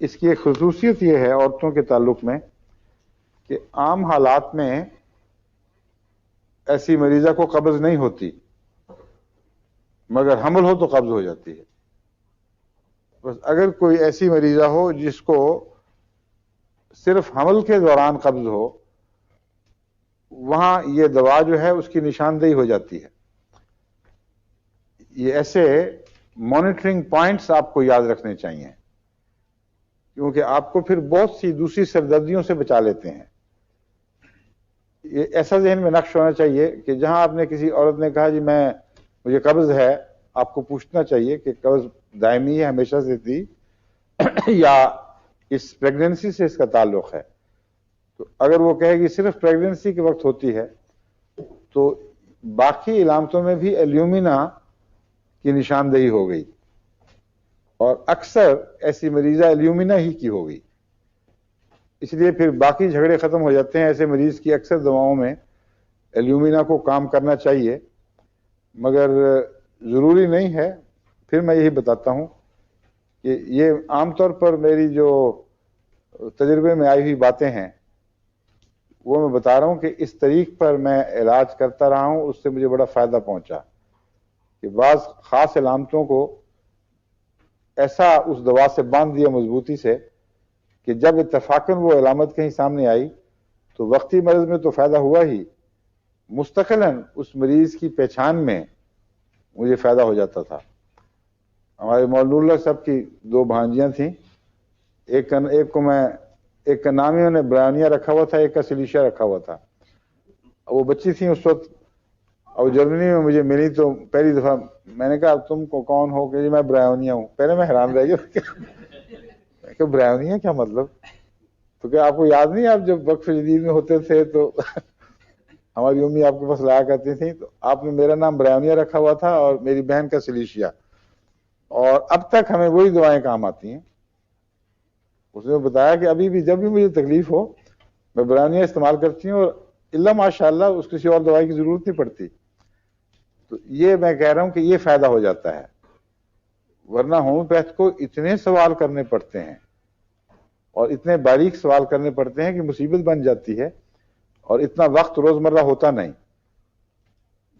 इसकी एक खसूसियत यह है औरतों के ताल्लुक में कि आम हालात में ऐसी मरीजा को कब्ज नहीं होती, मगर हमल हो तो कब्ज हो जाती है। बस अगर कोई ऐसी मरीजा हो जिसको सिर्फ़ हमल के दौरान कब्ज हो, वहाँ यह दवा जो है उसकी निशानदेही हो जाती है। ये ऐसे मॉनिटरिंग पॉइंट्स आपको याद रखने चाहिए। क्योंकि आपको फिर बहुत सी दूसरी सरदर्दियों से बचा लेते हैं। ये ऐसा जहन में नक्श होना चाहिए कि जहाँ आपने किसी औरत ने कहा, जी, मैं, मुझे कब्ज है। आपको पूछना चाहिए कि कब्ज दायमी है हमेशा से थी या इस प्रेगनेंसी से इसका ताल्लुक है? तो अगर वो कहेगी सिर्फ़ प्रेगनेंसी के वक्त होती है तो बाकी इलामतों में भी एल्यूमिना की निशानदेही हो गई। और अक्सर ऐसी मरीजा एल्यूमिना ही की होगी। इसलिए फिर बाकी झगड़े खत्म हो जाते हैं ऐसे मरीज़ की अक्सर दवाओं में एल्यूमिना को काम करना चाहिए। मगर ज़रूरी नहीं है। फिर मैं यही बताता हूँ कि ये आमतौर पर मेरी जो तजर्बे में आई हुई बातें हैं, वो मैं बता रहा हूँ कि इस तरीक पर मैं इलाज करता रहा हूँ, उससे मुझे बड़ा फ़ायदा पहुँचा कि बाज़ ख़ास इलामतों को ऐसा उस दवा से बाँध दिया मजबूती से कि जब इतफाकन वो अलामत कहीं सामने आई तो वक्ती मर्ज में तो फ़ायदा हुआ ही। मुस्तकिलन उस मरीज़ की पहचान में मुझे फ़ायदा हो जाता था। हमारे मौलूल्ला साहब की दो भांजियाँ थीं। एक एक को मैं, एक का नाम ही उन्हें ब्रानिया रखा हुआ था, एक का सिलिशिया रखा हुआ था। वो बच्ची थी उस वक्त और जर्मनी में मुझे मिली तो पहली दफ़ा मैंने कहा तुम को कौन हो? कि मैं ब्रायोनिया हूँ। पहले मैं हैरान रह गया। ब्रायोनिया क्या मतलब? तो क्या आपको याद नहीं, आप जब वक्फ जदीद में होते थे तो हमारी उम्मी आपके पास लाया करती थी तो आपने मेरा नाम ब्रायोनिया रखा हुआ था और मेरी बहन का सिलिशिया। और अब तक हमें वही दवाएँ काम आती हैं। उसने बताया कि अभी भी, जब भी मुझे तकलीफ़ हो, मैं ब्रानिया इस्तेमाल करती हूँ और इल्ला माशाल्लाह उस किसी और दवाई की ज़रूरत नहीं पड़ती। तो ये मैं कह रहा हूँ कि ये फ़ायदा हो जाता है। वरना होम्योपैथ को इतने सवाल करने पड़ते हैं और इतने बारीक सवाल करने पड़ते हैं कि मुसीबत बन जाती है और इतना वक्त रोज़मर्रा होता नहीं।